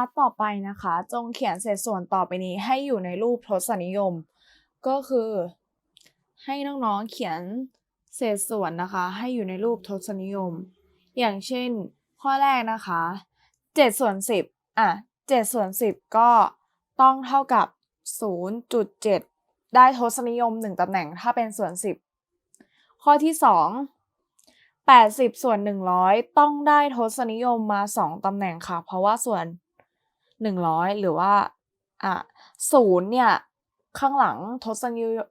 าร์ทต่อไปนะคะ จงเขียนเศษส่วนต่อไปนี้ให้อยู่ในรูปทศนิยม ก็คือ ให้น้องๆเขียนเศษส่วนนะคะ ให้อยู่ในรูปทศนิยม อย่างเช่น ข้อแรกนะคะ7ส่วน10อะ7ส่วน10 ก็ต้องเท่ากับ 0.7 ได้ทศนิยม 1ตำแหน่งถ้าเป็นส่วน 10 ข้อที่ 2 80 ส่วน 100 ต้องได้ทศนิยมมา 2ตำแหน่งค่ะ เพราะว่าส่วน 100หรือว่าอะศูนย์เนี่ยข้างหลังทศนิยม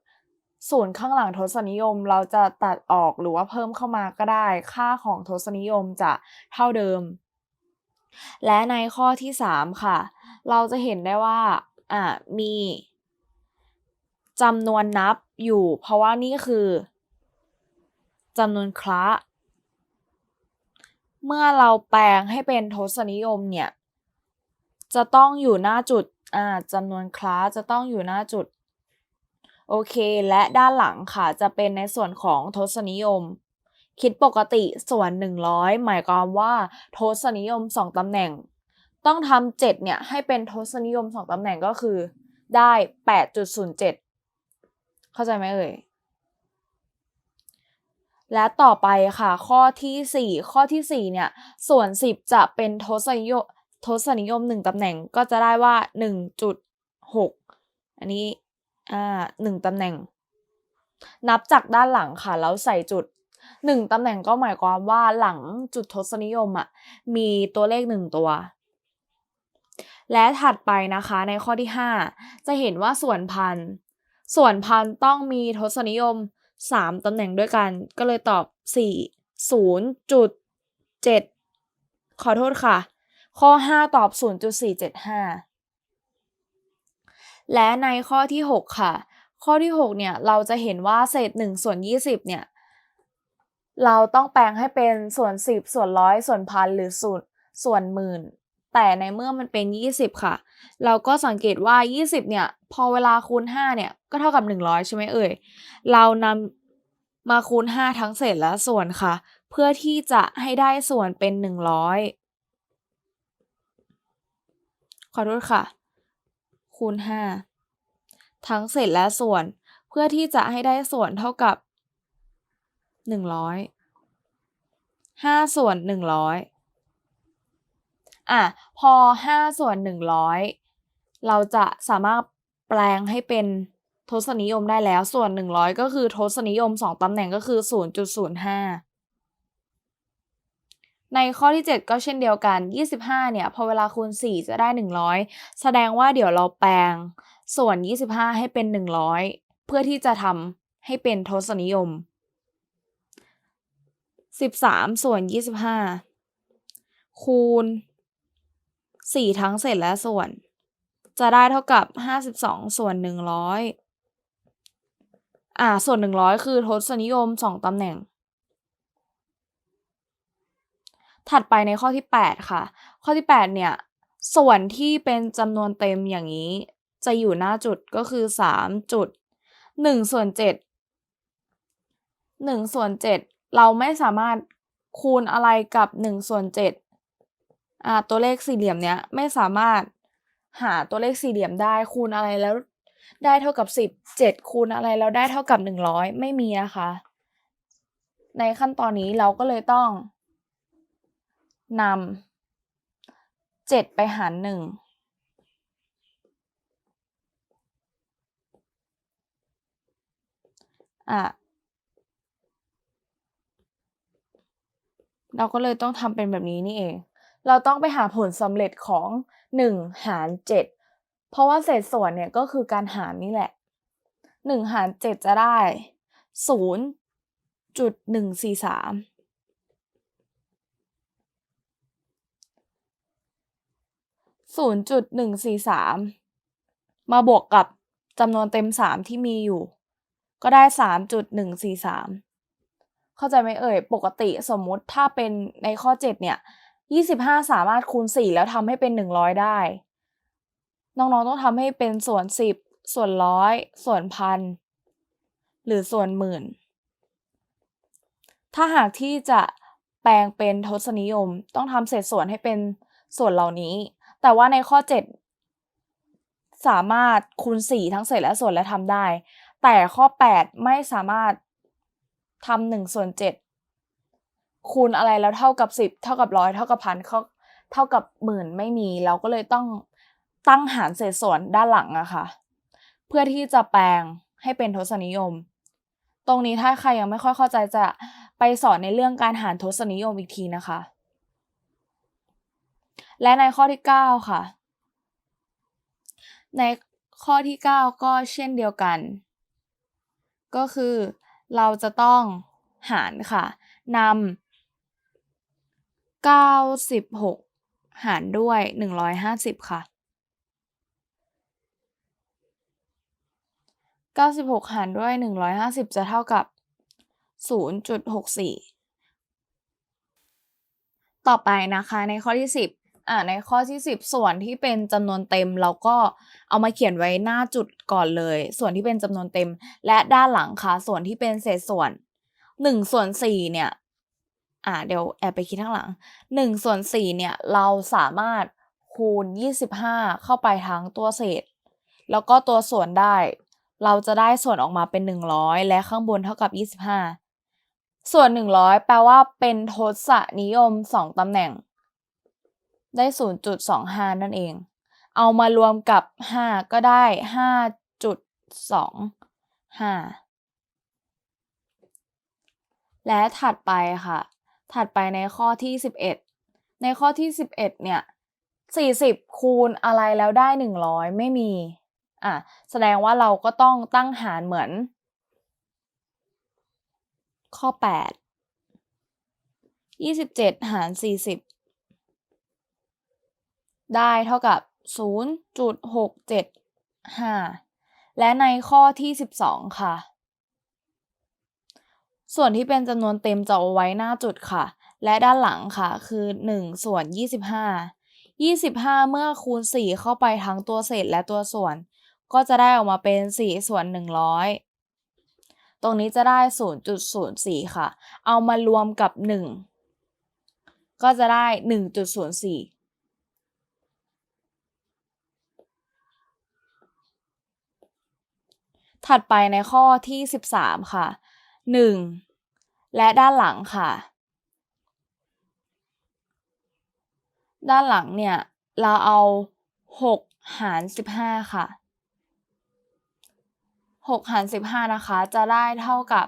ศูนย์ข้างหลังทศนิยมเราจะตัดออกหรือว่าเพิ่มเข้ามาก็ได้ ค่าของทศนิยมจะเท่าเดิม และในข้อที่ 3 ค่ะ เราจะเห็นได้ว่าอะมีจำนวนนับอยู่ เพราะว่านี่คือจำนวนคละ เมื่อเราแปลงให้เป็นทศนิยมเนี่ย จะต้องอยู่หน้าจุดอ่าจำนวนคลาสจะต้องอยู่หน้าจุด โอเค และด้านหลังค่ะ จะเป็นในส่วนของทศนิยม คิดปกติส่วน 100 หมายความว่า ทศนิยม 2ตำแหน่ง ต้องทำ7เนี่ย ให้เป็นทศนิยม 2ตำแหน่งก็คือ ได้ 8.07 เข้าใจไหมเอ่ยและต่อไปค่ะ ข้อที่ 4 ข้อที่ 4 เนี่ย ส่วน 10 จะเป็นทศนิยม ทศนิยม 1ตำแหน่งก็จะได้ว่า 1.6 อันนี้อ่า1ตำแหน่ง นับจากด้านหลังค่ะ แล้วใส่จุด1ตำแหน่งก็หมายความว่าหลังจุดทศนิยมอะมีตัวเลข1ตัว และถัดไปนะคะในข้อที่ 5 จะเห็นว่าส่วนพันส่วนพันต้องมีทศนิยม 3ตำแหน่งด้วยกัน ก็เลยตอบ 4 0.7 ขอโทษค่ะ ข้อ 5 ตอบ 0.475 และในข้อที่ 6 ค่ะ ข้อที่ 6 เนี่ย เราจะเห็นว่าเศษ 1 ส่วน 20 เนี่ย เราต้องแปลงให้เป็นส่วน 10 ส่วนร้อยส่วนพันหรือส่วนส่วนหมื่น แต่ในเมื่อมันเป็น 20 ค่ะ เราก็สังเกตว่า 20 เนี่ย พอเวลาคูณ 5 เนี่ย ก็เท่ากับ 100 ใช่ไหมเอ่ย เรานำมาคูณ 5 ทั้งเศษและส่วนค่ะ เพื่อที่จะให้ได้ส่วนเป็น 100 ข อโทษค่ะ คูณ 5 ทั้งเศษและส่วนเพื่อที่จะให้ได้ส่วนเท่ากับ 100 5 ส่วน 100 อะ พอ 5 ส่วน 100 เราจะสามารถแปลงให้เป็นทศนิยมได้แล้วส่วน 100 ก็คือทศนิยม 2ตำแหน่งก็คือ 0.05 ในข้อที่ 7 ก็เช่นเดียวกัน 25 เนี่ย พอเวลาคูณ 4 จะได้ 100 แสดงว่าเดี๋ยวเราแปลงส่วน 25 ให้เป็น 100 เพื่อที่จะทำให้เป็นทศนิยม 13 ส่วน 25 คูณ 4 ทั้งเศษและส่วน จะได้เท่ากับ 52 ส่วน 100 อ่า ส่วน 100 คือทศนิยม 2ตำแหน่ง ถัดไปในข้อที่ 8 ค่ะ ข้อที่ 8 เนี่ย ส่วนที่เป็นจำนวนเต็มอย่างนี้ จะอยู่หน้าจุดก็คือ3จุด1ส่วน7 1ส่วน7เราไม่สามารถคูณอะไรกับ1ส่วน7อ่าตัวเลขสี่เหลี่ยมเนี้ยไม่สามารถหาตัวเลขสี่เหลี่ยมได้คูณอะไรแล้วได้เท่ากับ 10 7 คูณอะไรแล้วได้เท่ากับ 100 ไม่มีนะคะ ในขั้นตอนนี้เราก็เลยต้อง นำ7ไปหาร1อะเราก็เลยต้องทำเป็นแบบนี้นี่เอง เราต้องไปหาผลสำเร็จของ 1 หาร 7 เพราะว่าเศษส่วนเนี่ยก็คือการหารนี่แหละ 1 หาร 7 จะได้ 0.143 0.143 มาบวกกับจำนวนเต็ม 3 ที่มีอยู่ ก็ได้ 3.143 เข้าใจไหมเอ่ย ปกติสมมุติถ้าเป็นในข้อ 7 เนี่ย 25 สามารถคูณ 4 แล้วทำให้เป็น 100 ได้ น้องๆ ต้องทำให้เป็นส่วน 10 ส่วนร้อย ส่วนพัน หรือส่วนหมื่น ถ้าหากที่จะแปลงเป็นทศนิยม ต้องทำเศษส่วนให้เป็นส่วนเหล่านี้ แต่ว่าในข้อ 7 สามารถคูณ 4 ทั้งเศษและส่วนและทำได้ แต่ข้อ 8 ไม่สามารถทำ1ส่วน7คูณอะไรแล้วเท่ากับ10เท่ากับร้อยเท่ากับพันเท่าเท่ากับหมื่นไม่มี เราก็เลยต้องตั้งหารเศษส่วนด้านหลังอะค่ะ เพื่อที่จะแปลงให้เป็นทศนิยม ตรงนี้ถ้าใครยังไม่ค่อยเข้าใจจะไปสอนในเรื่องการหารทศนิยมอีกทีนะคะ และในข้อที่ 9 ค่ะ ในข้อที่ 9 ก็เช่นเดียวกัน ก็คือเราจะต้องหารค่ะนำ96 หารด้วย 150 ค่ะ 96 หารด้วย 150 จะเท่ากับ 0.64 ต่อไปนะคะในข้อที่ 10 อ่าในข้อที่ 10 ส่วนที่เป็นจำนวนเต็มเราก็เอามาเขียนไว้หน้าจุดก่อนเลย ส่วนที่เป็นจำนวนเต็ม และด้านหลังค่ะ ส่วนที่เป็นเศษส่วน1ส่วน4เนี่ยอ่าเดี๋ยวแอบไปคิดข้างหลัง1ส่วน4เนี่ยเราสามารถคูณ 25 เข้าไปทั้งตัวเศษ แล้วก็ตัวส่วนได้ เราจะได้ส่วนออกมาเป็น 100 และข้างบนเท่ากับ 25 ส่วน 100 แปลว่าเป็นทศนิยม 2ตำแหน่ง ได้ 0.25 นั่นเอง เอามารวมกับ 5 ก็ได้ 5.25 และถัดไปค่ะ ถัดไปในข้อที่ 11 ในข้อที่ 11 เนี่ย 40 คูณอะไรแล้วได้ 100 ไม่มี อะ แสดงว่าเราก็ต้องตั้งหารเหมือน ข้อ 8 27 หาร 40 ได้เท่ากับ 0.675 และในข้อที่ 12 ค่ะ ส่วนที่เป็นจำนวนเต็มจะเอาไว้หน้าจุดค่ะ และด้านหลังค่ะคือ 1 ส่วน 25 25 เมื่อคูณ 4 เข้าไปทั้งตัวเศษและตัวส่วน ก็จะได้ออกมาเป็น 4 ส่วน 100 ตรงนี้จะได้ 0.04 ค่ะ เอามารวมกับ 1 ก็จะได้ 1.04 ถัดไปในข้อที่ 13 ค่ะ 1 และด้านหลังค่ะ ด้านหลังเนี่ย เราเอา 6 หาร 15 ค่ะ 6 หาร 15 นะคะ จะได้เท่ากับ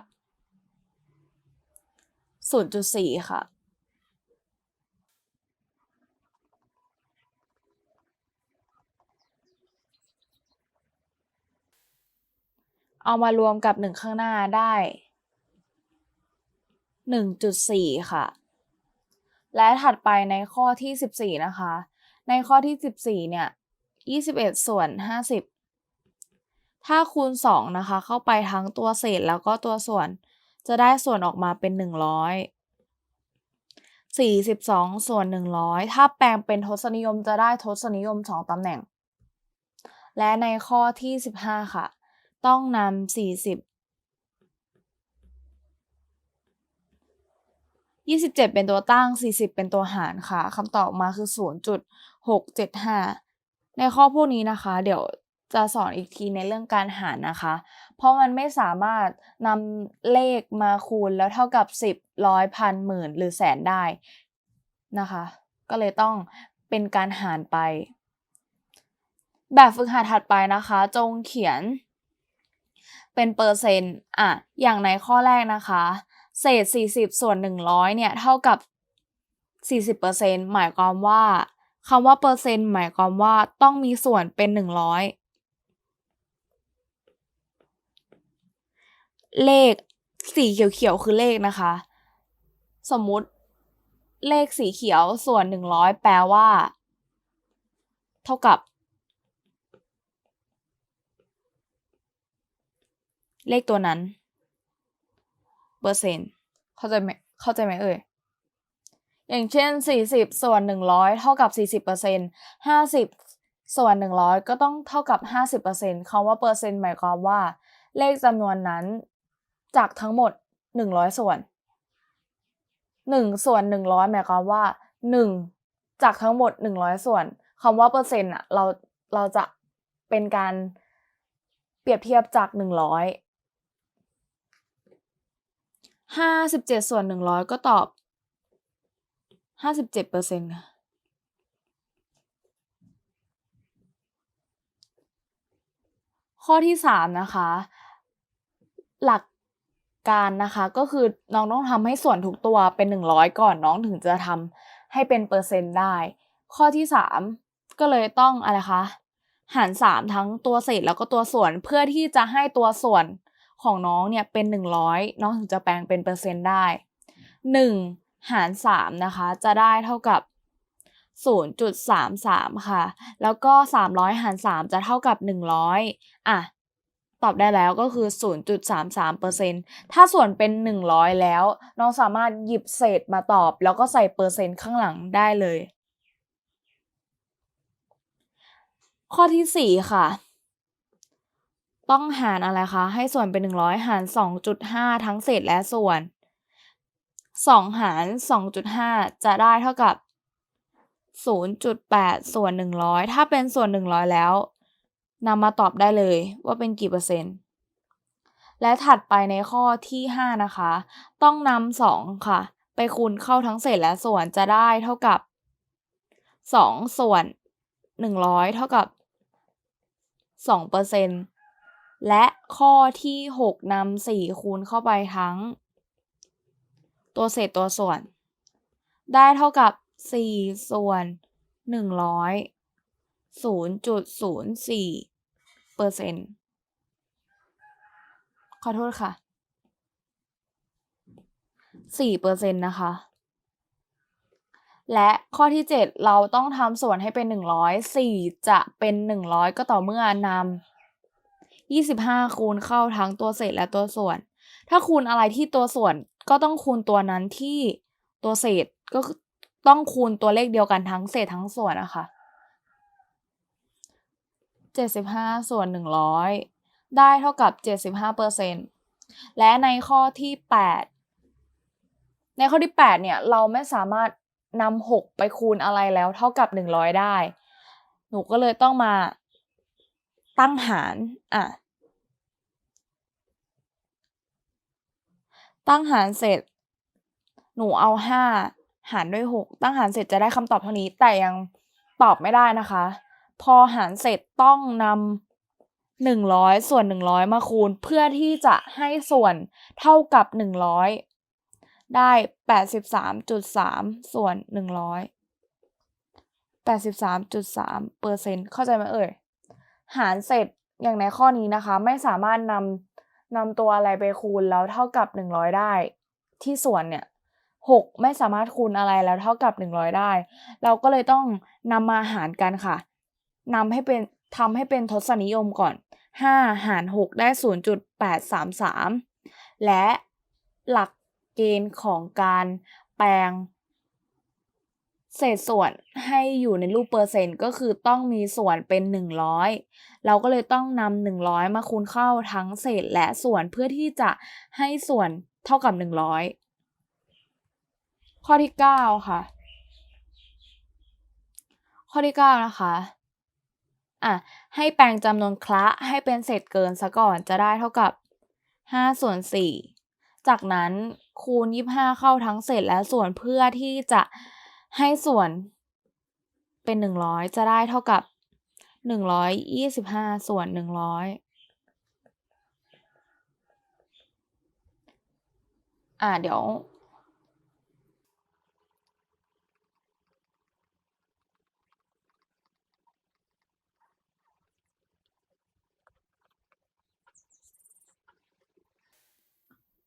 0.4 ค่ะ เอามารวมกับ1ข้างหน้าได้1.4ค่ะ และถัดไปในข้อที่14นะคะ ในข้อที่14เนี่ย21ส่วน50ถ้าคูณ2นะคะ เข้าไปทั้งตัวเศษแล้วก็ตัวส่วน จะได้ส่วนออกมาเป็น100 42ส่วน100ถ้าแปลงเป็นทศนิยมจะได้ทศนิยม2ตำแหน่ง และในข้อที่15ค่ะ ต้องนำ40 27เป็นตัวตั้ง40เป็นตัวหารค่ะคำตอบออกมาคือ0.675ในข้อพวกนี้นะคะ เดี๋ยวจะสอนอีกทีในเรื่องการหารนะคะ เพราะมันไม่สามารถนำเลขมาคูณแล้วเท่ากับ 10ร้อยพันหมื่นหรือแสนได้นะคะ ก็เลยต้องเป็นการหารไป แบบฝึกหัดถัดไปนะคะ จงเขียน เป็นเปอร์เซ็นต์อะอย่างในข้อแรกนะคะ เศษ 40 ส่วน 100 เนี่ย เท่ากับ 40%หมายความว่าคำว่าเปอร์เซ็นต์หมายความว่าต้องมีส่วนเป็น 100 เลขสีเขียวๆคือเลขนะคะ สมมุติเลขสีเขียวส่วน 100 แปลว่า เท่ากับ เลขตัวนั้น เปอร์เซ็นต์เข้าใจไหมเข้าใจไหมเอ่ยอย่างเช่น 40 ส่วน 100 เท่ากับ 40เปอร์เซนต์50 ส่วน 100 ก็ต้องเท่ากับ 50เปอร์เซนต์คำว่าเปอร์เซ็นต์หมายความว่า เลขจำนวนนั้นจากทั้งหมด 100 ส่วน 1 ส่วน 100 หมายความว่า 1 จากทั้งหมด 100 ส่วนคำว่าเปอร์เซ็นต์อะเราเราจะเป็นการเปรียบเทียบจากหนึ่งร้อย ห้าสิบเจ็ดส่วนหนึ่งร้อยก็ตอบห้าสิบเจ็ดเปอร์เซ็นต์ข้อที่สามนะคะ หลักการนะคะก็คือน้องต้องทำให้ส่วนทุกตัวเป็นหนึ่งร้อยก่อนน้องถึงจะทำให้เป็นเปอร์เซ็นต์ได้ ข้อที่สามก็เลยต้องอะไรคะหารสามทั้งตัวเศษแล้วก็ตัวส่วนเพื่อที่จะให้ตัวส่วน ของน้องเนี่ยเป็นหนึ่งร้อยน้องถึงจะแปลงเป็นเปอร์เซ็นต์ได้หนึ่งหารสามนะคะ จะได้เท่ากับศูนย์จุดสามสามค่ะ แล้วก็สามร้อยหารสามจะเท่ากับหนึ่งร้อยอะ ตอบได้แล้วก็คือ 0.33%ถ้าส่วนเป็น 100 แล้ว น้องสามารถหยิบเศษมาตอบ แล้วก็ใส่เปอร์เซ็นต์ข้างหลังได้เลย ข้อที่ 4 ค่ะ ต้องหารอะไรคะ ให้ส่วนเป็น 100 หาร 2.5 ทั้งเศษและส่วน 2 หาร 2.5 จะได้เท่ากับ 0.8 ส่วน 100 ถ้าเป็นส่วน 100 แล้วนำมาตอบได้เลยว่าเป็นกี่เปอร์เซ็นต์ และถัดไปในข้อที่ 5 นะคะ ต้องนำ2ค่ะ ไปคูณเข้าทั้งเศษและส่วนจะได้เท่ากับ 2 ส่วน 100 เท่ากับ2เปอร์เซ็นต์ และข้อที่ 6นำ4คูณเข้าไปทั้ง ตัวเศษตัวส่วน ได้เท่ากับ 4 ส่วน 100 0.04เปอร์เซ็นต์ขอโทษค่ะ4เปอร์เซ็นต์นะคะ และข้อที่ 7 เราต้องทำส่วนให้เป็น 100 4จะเป็น 100 ก็ต่อเมื่อนำ 25 คูณเข้าทั้งตัวเศษและตัวส่วน ถ้าคูณอะไรที่ตัวส่วนก็ต้องคูณตัวนั้นที่ตัวเศษก็ต้องคูณตัวเลขเดียวกันทั้งเศษทั้งส่วนนะคะ75 ส่วน 100 ได้เท่ากับ 75เปอร์เซ็นต์และในข้อที่ 8 ในข้อที่ 8 เนี่ย เราไม่สามารถนำ6ไปคูณอะไรแล้วเท่ากับ 100 ได้ หนูก็เลยต้องมา ตั้งหารอะตั้งหารเสร็จ หนูเอา5หารด้วย6ตั้งหารเสร็จจะได้คำตอบเท่านี้แต่ยังตอบไม่ได้นะคะ พอหารเสร็จต้องนำหนึ่งร้อยส่วนหนึ่งร้อยมาคูณ เพื่อที่จะให้ส่วนเท่ากับหนึ่งร้อยได้แปดสิบสามจุดสามส่วนหนึ่งร้อยแปดสิบสามจุดสามเปอร์เซ็นต์เข้าใจไหมเอ่ย หารเสร็จอย่างในข้อนี้นะคะ ไม่สามารถนำนำตัวอะไรไปคูณแล้วเท่ากับหนึ่งร้อยได้ ที่ส่วนเนี่ยหกไม่สามารถคูณอะไรแล้วเท่ากับหนึ่งร้อยได้ เราก็เลยต้องนำมาหารกันค่ะนำให้เป็นทำให้เป็นทศนิยมก่อน 5 หาร 6 ได้ 0.833 และหลักเกณฑ์ของการแปลง เศษส่วนให้อยู่ในรูปเปอร์เซ็นต์ก็คือต้องมีส่วนเป็น 100 เราก็เลยต้องนำ100 มาคูณเข้าทั้งเศษและส่วนเพื่อที่จะให้ส่วนเท่ากับ 100 ข้อที่ 9 ค่ะ ข้อที่ 9 นะคะอะให้แปลงจำนวนคละให้เป็นเศษเกินซะก่อนจะได้เท่ากับ 5 ส่วน 4 จากนั้นคูณ 25 เข้าทั้งเศษและส่วนเพื่อที่จะ ให้ส่วนเป็น100จะได้เท่ากับ125ส่วน100อ่าเดี๋ยว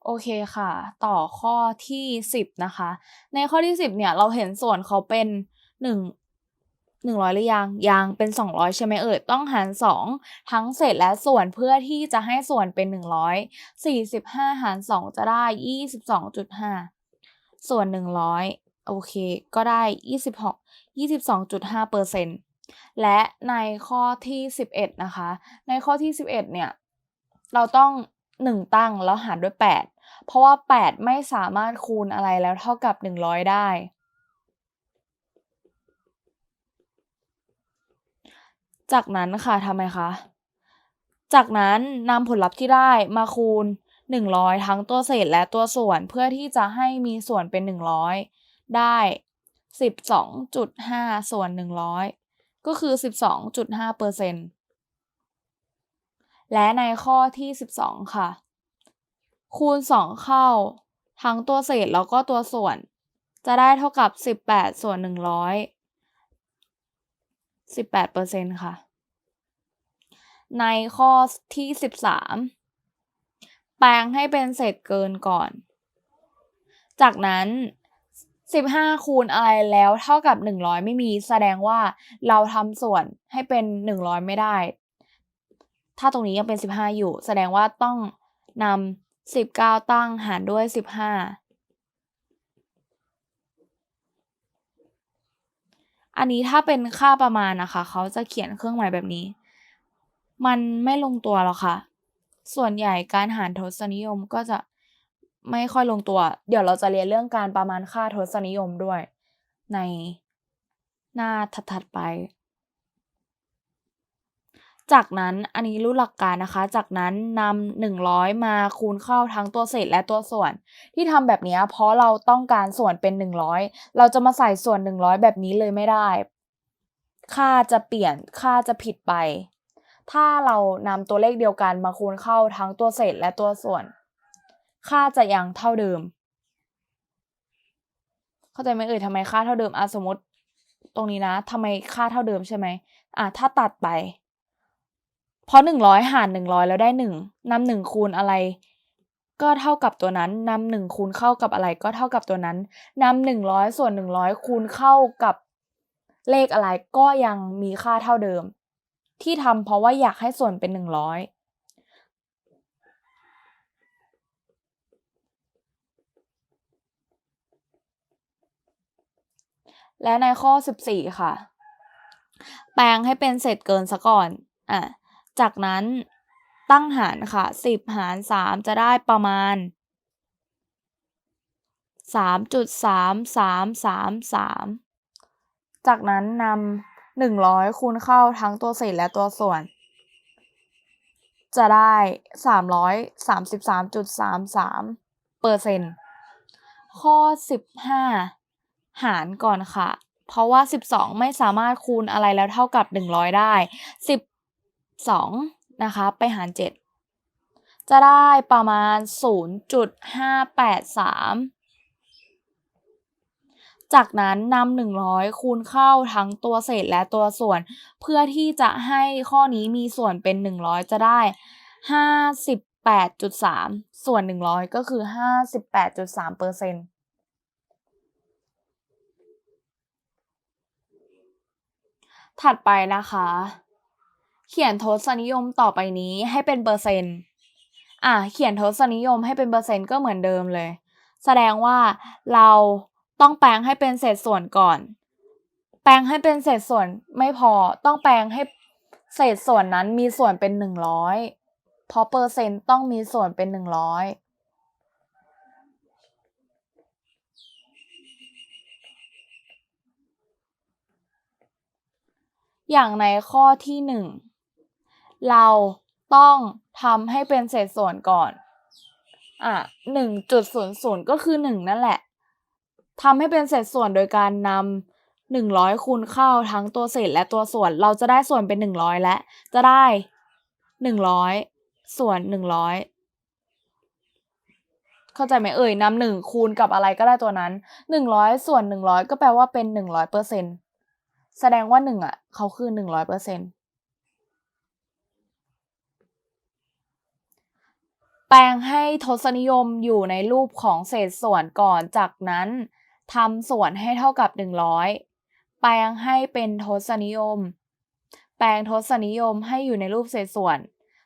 โอเคค่ะ ต่อข้อที่สิบนะคะ ในข้อที่สิบเนี่ย เราเห็นส่วนเขาเป็นหนึ่งหนึ่งร้อยหรือยังยังเป็นสองร้อยใช่ไหมเอ่ยต้องหารสองทั้งเศษและส่วนเพื่อที่จะให้ส่วนเป็นหนึ่งร้อยสี่สิบห้าหารสองจะได้ยี่สิบสองจุดห้าส่วนหนึ่งร้อยโอเค ก็ได้ยี่สิบหกยี่สิบสองจุดห้าเปอร์เซ็นต์และในข้อที่สิบเอ็ดนะคะ ในข้อที่สิบเอ็ดเนี่ย เราต้องหนึ่งตั้งแล้วหารด้วยแปด เพราะว่า 8 ไม่สามารถคูณอะไรแล้วเท่ากับ 100 ได้ จากนั้นค่ะทำไมคะ จากนั้นนำผลลัพธ์ที่ได้มาคูณ 100 ทั้งตัวเศษและตัวส่วนเพื่อที่จะให้มีส่วนเป็น 100 ได้ 12.5 ส่วน 100 ก็คือ 12.5เปอร์เซ็นต์และในข้อที่ 12 ค่ะ คูณ 2 เข้า ทั้งตัวเศษแล้วก็ตัวส่วน จะได้เท่ากับ 18 ส่วน 100 18เปอร์เซ็นต์ค่ะ ในข้อที่ 13 แปลงให้เป็นเศษเกินก่อน จากนั้น 15 คูณอะไรแล้วเท่ากับ 100 ไม่มี แสดงว่าเราทำส่วนให้เป็น 100 ไม่ได้ ถ้าตรงนี้ยังเป็น 15 อยู่ แสดงว่าต้องนำ 19ตั้งหารด้วย15อันนี้ถ้าเป็นค่าประมาณนะคะ เขาจะเขียนเครื่องหมายแบบนี้ มันไม่ลงตัวหรอกค่ะ ส่วนใหญ่การหารทศนิยมก็จะไม่ค่อยลงตัว เดี๋ยวเราจะเรียนเรื่องการประมาณค่าทศนิยมด้วย ในหน้าถัดๆไป จากนั้นอันนี้รู้หลักการนะคะ จากนั้นนำหนึ่งร้อยมาคูณเข้าทั้งตัวเศษและตัวส่วน ที่ทำแบบนี้เพราะเราต้องการส่วนเป็นหนึ่งร้อยเราจะมาใส่ส่วนหนึ่งร้อยแบบนี้เลยไม่ได้ ค่าจะเปลี่ยนค่าจะผิดไป ถ้าเรานำตัวเลขเดียวกันมาคูณเข้าทั้งตัวเศษและตัวส่วน ค่าจะยังเท่าเดิม เข้าใจไหมเอ่ยทำไมค่าเท่าเดิมอะสมมติ ตรงนี้นะทำไมค่าเท่าเดิมใช่ไหมอะถ้าตัดไป เพราะหนึ่งร้อยหารหนึ่งร้อยแล้วได้หนึ่งนำหนึ่งคูณอะไรก็เท่ากับตัวนั้นนำหนึ่งคูณเข้ากับอะไรก็เท่ากับตัวนั้นนำหนึ่งร้อยส่วนหนึ่งร้อยคูณเข้ากับเลขอะไรก็ยังมีค่าเท่าเดิม ที่ทำเพราะว่าอยากให้ส่วนเป็นหนึ่งร้อยและในข้อ 14 ค่ะ แปลงให้เป็นเศษเกินซะก่อน อะ จากนั้นตั้งหารค่ะ 10 หาร 3 จะได้ประมาณ 3.3333 จากนั้นนำ100 คูณเข้าทั้งตัวเศษและตัวส่วน จะได้ 333.33เปอร์เซ็นต์ข้อ 15 หารก่อนค่ะ เพราะว่า 12 ไม่สามารถคูณอะไรแล้วเท่ากับ 100 ได้ 2นะคะไปหาร 7 จะได้ประมาณ 0.583 จากนั้นนำ100 คูณเข้าทั้งตัวเศษและตัวส่วน เพื่อที่จะให้ข้อนี้มีส่วนเป็น 100 จะได้ 58.3 ส่วน 100 ก็คือ 58.3เปอร์เซ็นต์ถัดไปนะคะ เขียนทศนิยมต่อไปนี้ให้เป็นเปอร์เซ็นต์ อะ เขียนทศนิยมให้เป็นเปอร์เซ็นต์ก็เหมือนเดิมเลย แสดงว่าเราต้องแปลงให้เป็นเศษส่วนก่อน แปลงให้เป็นเศษส่วนไม่พอ ต้องแปลงให้เศษส่วนนั้นมีส่วนเป็นหนึ่งร้อยเพราะเปอร์เซ็นต์ต้องมีส่วนเป็นหนึ่งร้อยอย่างในข้อที่หนึ่ง เราต้องทำให้เป็นเศษส่วนก่อน อะหนึ่งจุดศูนย์ศูนย์ก็คือหนึ่งนั่นแหละทำให้เป็นเศษส่วนโดยการนำหนึ่งร้อยคูณเข้าทั้งตัวเศษและตัวส่วน เราจะได้ส่วนเป็นหนึ่งร้อยและ จะได้หนึ่งร้อยส่วนหนึ่งร้อยเข้าใจไหมเอ่ยนำหนึ่งคูณกับอะไรก็ได้ตัวนั้นหนึ่งร้อยส่วนหนึ่งร้อยก็แปลว่าเป็นหนึ่งร้อยเปอร์เซ็นต์แสดงว่าหนึ่งอะ เขาคือหนึ่งร้อยเปอร์เซ็นต์ แปลงให้ทศนิยมอยู่ในรูปของเศษส่วนก่อนจากนั้นทำส่วนให้เท่ากับหนึ่งร้อยแปลงให้เป็นทศนิยม แปลงทศนิยมให้อยู่ในรูปเศษส่วน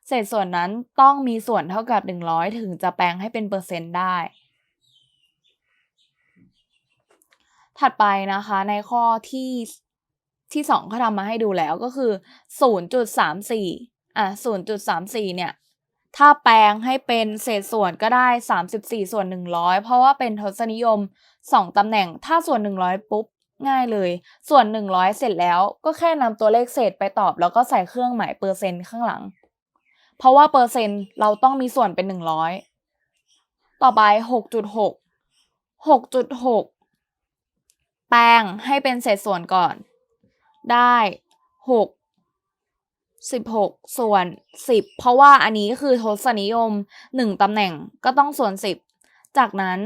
เศษส่วนนั้นต้องมีส่วนเท่ากับหนึ่งร้อยถึงจะแปลงให้เป็นเปอร์เซ็นต์ได้ ถัดไปนะคะในข้อที่ที่สองเขาทำมาให้ดูแล้วก็คือ 0.34อะ0.34เนี่ย ถ้าแปลงให้เป็นเศษส่วนก็ได้ 34 ส่วน 100 เพราะว่าเป็นทศนิยม 2 ตำแหน่ง ถ้าส่วน 100 ปุ๊บ ง่ายเลย ส่วน 100 เสร็จแล้วก็แค่นำตัวเลขเศษไปตอบ แล้วก็ใส่เครื่องหมายเปอร์เซ็นต์ข้างหลัง เพราะว่าเปอร์เซ็นต์เราต้องมีส่วนเป็น 100 ต่อไป 6.6 6.6 แปลงให้เป็นเศษส่วนก่อน ได้ 6 16 ส่วน 10 เพราะว่าอันนี้คือทศนิยม 1ตำแหน่งก็ต้องส่วน 10 จากนั้น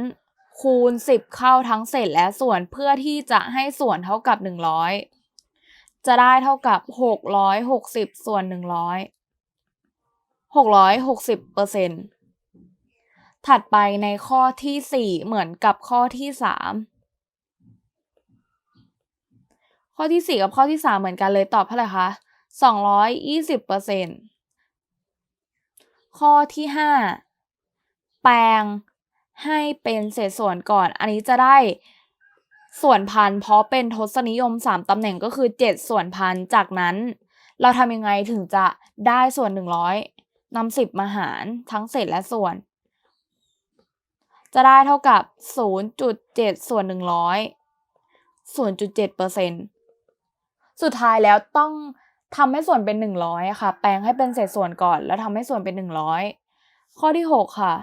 คูณ 10 เข้าทั้งเศษและส่วนเพื่อที่จะให้ส่วนเท่ากับ 100 จะได้เท่ากับ 660 ส่วน 100 660เปอร์เซ็นต์ถัดไปในข้อที่ 4 เหมือนกับข้อที่ 3 ข้อที่ 4 กับข้อที่ 3 เหมือนกันเลยตอบเท่าไหร่คะ 220เปอร์เซ็นต์ข้อที่ 5 แปลงให้เป็นเศษส่วนก่อน อันนี้จะได้ส่วนพันเพราะเป็นทศนิยม 3ตำแหน่งก็คือ 7 ส่วนพันจากนั้น เราทำยังไงถึงจะได้ส่วน 100นำ10 มาหารทั้งเศษและส่วน จะได้เท่ากับ 0.7 ส่วน 100 0.7เปอร์เซ็นต์สุดท้ายแล้วต้อง ทำให้ส่วนเป็น100อะค่ะ แปลงให้เป็นเศษส่วนก่อน แล้วทำให้ส่วนเป็น100ข้อที่6ค่ะ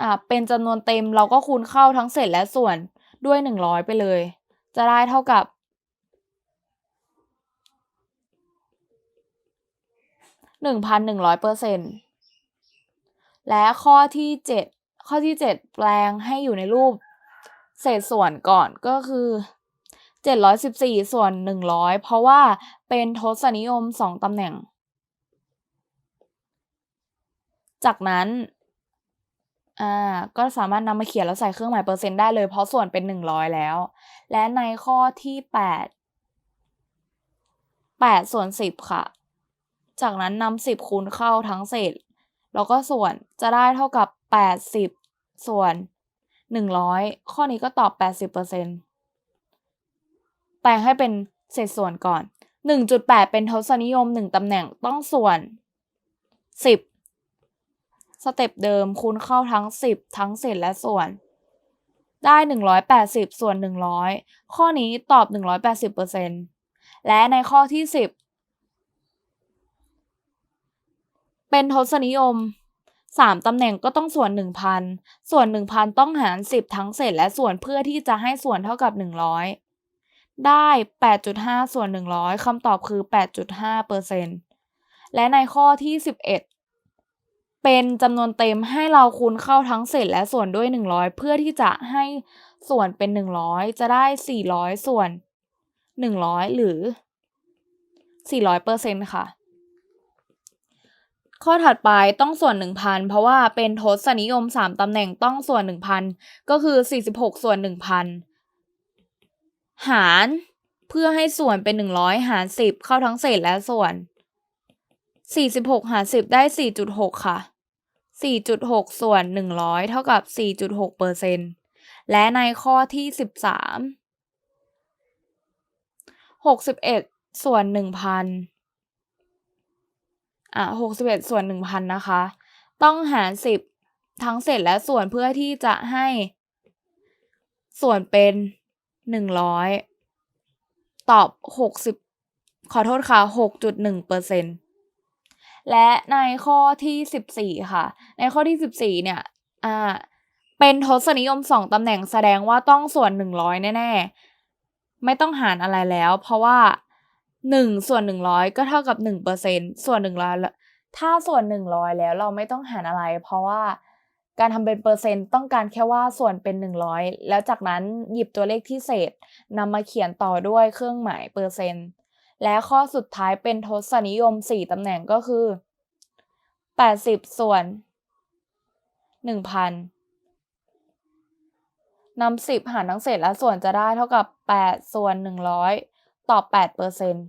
อ่า เป็นจำนวนเต็มเราก็คูณเข้าทั้งเศษและส่วนด้วย100ไปเลย จะได้เท่ากับ1,100เปอร์เซ็นต์และข้อที่7ข้อที่7แปลงให้อยู่ในรูปเศษส่วนก่อนก็คือ 714 ส่วน 100 เพราะว่าเป็นทศนิยม 2ตำแหน่ง จากนั้นอ่าก็สามารถนำมาเขียนแล้วใส่เครื่องหมายเปอร์เซ็นต์ได้เลยเพราะส่วนเป็น 100 แล้ว และในข้อที่ 8 8 ส่วน 10 ค่ะ จากนั้นนำ10 คูณเข้าทั้งเศษ แล้วก็ส่วนจะได้เท่ากับ 80 ส่วน 100 ข้อนี้ก็ตอบ 80% แปลงให้เป็นเศษส่วนก่อน 1.8 เป็นทศนิยม 1ตำแหน่งต้องส่วน 10 สเต็ปเดิมคูณเข้าทั้ง 10 ทั้งเศษและส่วน ได้ 180 ส่วน 100 ข้อนี้ตอบ 180%และในข้อที่ 10เป็นทศนิยม 3 ตำแหน่งก็ต้องส่วน 1,000 ส่วน 1,000 ต้องหาร 10 ทั้งเศษและส่วนเพื่อที่จะให้ส่วนเท่ากับ 100 ได้ 8.5 ส่วน 100 คำตอบคือ 8.5เปอร์เซ็นต์และในข้อที่ 11 เป็นจำนวนเต็มให้เราคูณเข้าทั้งเศษและส่วนด้วย 100 เพื่อที่จะให้ส่วนเป็น 100 จะได้ 400 ส่วน 100 หรือ 400เปอร์เซ็นต์ค่ะ ข้อถัดไปต้องส่วน 1,000 เพราะว่าเป็นทศนิยม 3ตำแหน่งต้องส่วน 1,000 ก็คือ 46 ส่วน 1,000 หารเพื่อให้ส่วนเป็น100หาร10เข้าทั้งเศษและส่วน46หาร10ได้4.6ค่ะ4.6ส่วน100เท่ากับ4.6เปอร์เซ็นต์และในข้อที่13 61ส่วน1,000อะ61ส่วน1,000นะคะ ต้องหาร10ทั้งเศษและส่วนเพื่อที่จะให้ส่วนเป็น 100ตอบ60ขอโทษค่ะ6.1เปอร์เซ็นต์และในข้อที่14ค่ะ ในข้อที่14เนี่ย อ่า เป็นทศนิยม2ตำแหน่งแสดงว่าต้องส่วน100แน่ๆ ไม่ต้องหารอะไรแล้ว เพราะว่า1ส่วน100ก็เท่ากับ1%ส่วน100ถ้าส่วน100แล้วเราไม่ต้องหารอะไร เพราะว่า การทำเป็นเปอร์เซ็นต์ต้องการแค่ว่าส่วนเป็น 100 แล้วจากนั้นหยิบตัวเลขที่เศษนำมาเขียนต่อด้วยเครื่องหมายเปอร์เซ็นต์ และข้อสุดท้ายเป็นทศนิยม 4ตำแหน่งก็คือ 80 ส่วน 1,000นำ10 หารทั้งเศษและส่วนจะได้เท่ากับ 8 ส่วน 100 ต่อ8เปอร์เซ็นต์